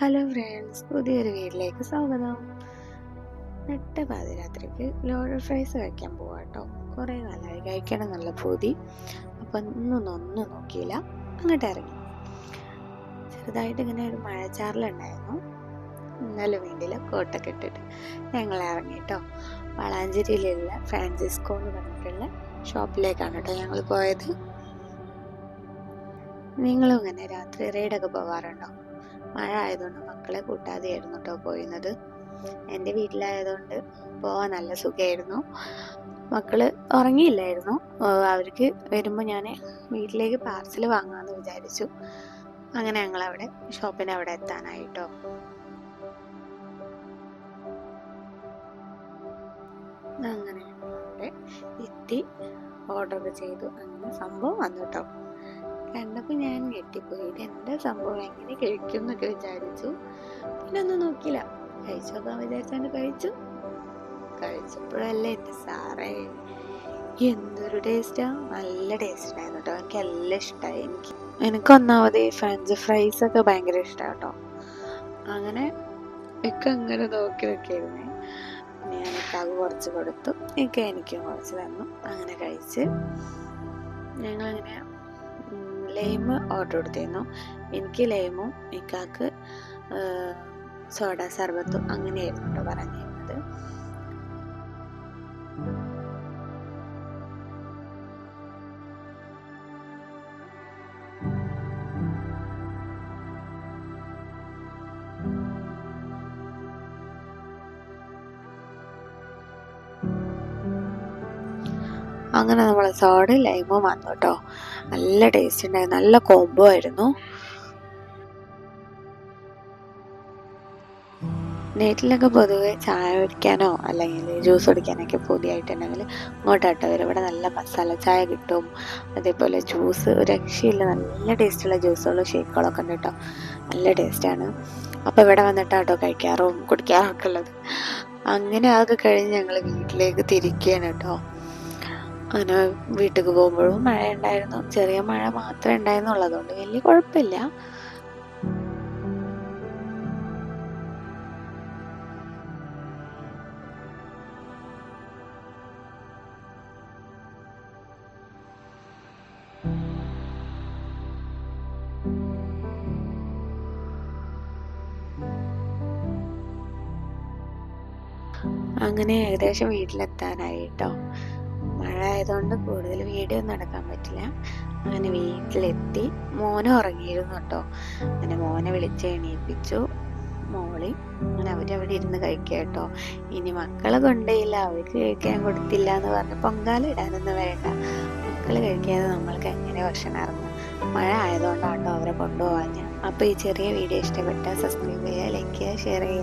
Hello friends പുതിയൊരു വീട്ടിലേക്ക് സ്വാഗതം. നെട്ട പാതിരാത്രിക്ക് ലോഡർ ഫ്രൈസ് കഴിക്കാൻ പോവാം കേട്ടോ. കുറേ കാലമായി കഴിക്കണം എന്നുള്ള ഭൂതി അപ്പം ഒന്നും നോക്കിയില്ല. അങ്ങോട്ട് ഇറങ്ങി. ചെറുതായിട്ട് ഇങ്ങനെ ഒരു മഴച്ചാറിലുണ്ടായിരുന്നു. ഇന്നലെ വേണ്ടിയില്ല കോട്ടൊക്കെ ഇട്ടിട്ട് ഞങ്ങൾ ഇറങ്ങി കേട്ടോ. വളാഞ്ചേരിയിലുള്ള ഫ്രാൻസിസ്കോ എന്ന് പറഞ്ഞിട്ടുള്ള ഷോപ്പിലേക്കാണ് കേട്ടോ ഞങ്ങൾ പോയത്. നിങ്ങളും ഇങ്ങനെ രാത്രി റൈഡൊക്കെ പോകാറുണ്ടോ മഴ ആയതുകൊണ്ട് മക്കളെ കൂട്ടാതെയായിരുന്നു കേട്ടോ പോയിരുന്നത്. എന്റെ വീട്ടിലായതുകൊണ്ട് പോവാൻ നല്ല സുഖമായിരുന്നു മക്കൾ ഉറങ്ങിയില്ലായിരുന്നു. അവർക്ക് വരുമ്പോൾ ഞാൻ വീട്ടിലേക്ക് പാർസൽ വാങ്ങാമെന്ന് വിചാരിച്ചു. അങ്ങനെ ഞങ്ങൾ അവിടെ ഷോപ്പിന് അവിടെ എത്താനായിട്ടോ. അങ്ങനെ എത്തി. ഓർഡർ ചെയ്തു. അങ്ങനെ സംഭവം വന്നു കേട്ടോ കണ്ടപ്പോൾ ഞാൻ ഞെട്ടിപ്പോയി. ഇത് എന്താ സംഭവം? എങ്ങനെ കഴിക്കും എന്നൊക്കെ വിചാരിച്ചു. പിന്നെ ഒന്നും നോക്കിയില്ല. കഴിച്ചു നോക്കാൻ വിചാരിച്ചാണ്ട് കഴിച്ചു. കഴിച്ചപ്പോഴല്ലേ എന്റെ സാറേ എന്തൊരു ടേസ്റ്റാ നല്ല ടേസ്റ്റ് ഉണ്ടായിരുന്നു കേട്ടോ. എനിക്ക് എല്ലാം ഇഷ്ടമായി എനിക്ക് എനിക്ക് ഒന്നാമത് ഈ ഫ്രഞ്ച് ഫ്രൈസ് ഒക്കെ ഭയങ്കര ഇഷ്ടമാണ് കേട്ടോ. അങ്ങനെ ഒക്കെ അങ്ങനെ നോക്കി നോക്കിയിരുന്നേ പിന്നെ ഞാൻ അത് കുറച്ച് കൊടുത്തു. എനിക്ക് എനിക്കും കുറച്ച് തന്നു. അങ്ങനെ കഴിച്ച് ഞങ്ങളങ്ങനെ ലൈം ഓർഡർ കൊടുത്തിരുന്നു. എനിക്ക് ലൈമും ഇക്കാക്ക് സോഡ സർബത്തും അങ്ങനെയായിരുന്നു കേട്ടോ പറഞ്ഞിരുന്നത്. അങ്ങനെ നമ്മൾ സോഡ് ലൈമും വന്നു കേട്ടോ നല്ല ടേസ്റ്റ് ഉണ്ടായി നല്ല കോംബോ ആയിരുന്നു. നൈറ്റിലൊക്കെ പൊതുവെ ചായ കുടിക്കാനോ അല്ലെങ്കിൽ ജ്യൂസ് കുടിക്കാനൊക്കെ പുതിയായിട്ടുണ്ടെങ്കിൽ ഇങ്ങോട്ടാട്ടോ. വരും ഇവിടെ നല്ല മസാല ചായ കിട്ടും. അതേപോലെ ജ്യൂസ് രക്ഷയില്ല. നല്ല ടേസ്റ്റുള്ള ജ്യൂസുകളും ഷേക്കുകളൊക്കെ ഉണ്ട് കേട്ടോ നല്ല ടേസ്റ്റാണ് അപ്പോൾ ഇവിടെ വന്നിട്ടാട്ടോ കഴിക്കാറും കുടിക്കാറും ഒക്കെ ഉള്ളത്. അങ്ങനെ അതൊക്കെ കഴിഞ്ഞ് ഞങ്ങൾ വീട്ടിലേക്ക് തിരിക്കുകയാണ് കേട്ടോ അങ്ങനെ വീട്ടിലേക്ക് പോകുമ്പോഴും മഴ ഉണ്ടായിരുന്നു ചെറിയ മഴ മാത്രമേ ഉണ്ടായിരുന്നുള്ളൂ. അതുകൊണ്ട് വലിയ കുഴപ്പമില്ല. അങ്ങനെ ഏകദേശം വീട്ടിലെത്താനായി കേട്ടോ മഴ ആയതുകൊണ്ട് കൂടുതൽ വീഡിയോ ഒന്നും പറ്റില്ല. അങ്ങനെ വീട്ടിലെത്തി. മോനെ ഉറങ്ങിയിരുന്നു കേട്ടോ. അങ്ങനെ മോനെ വിളിച്ച് എണീപ്പിച്ചു. മോളി അങ്ങനെ അവരവിടെ ഇരുന്ന് കഴിക്കുക കേട്ടോ. ഇനി മക്കളെ കൊണ്ടേയില്ല. അവർക്ക് കഴിക്കാൻ കൊടുത്തില്ല എന്ന് പറഞ്ഞ് പൊങ്കാല ഇടാനൊന്നും വേണ്ട. മക്കൾ കഴിക്കാതെ നമ്മൾക്ക് എങ്ങനെ ഭക്ഷണം ഇറങ്ങും? മഴ കേട്ടോ അവരെ കൊണ്ടുപോകാൻ അപ്പോൾ ഈ ചെറിയ വീഡിയോ ഇഷ്ടപ്പെട്ട സബ്സ്ക്രൈബ് ചെയ്യുക ലൈക്ക് ചെയ്യുക ഷെയർ ചെയ്യുക.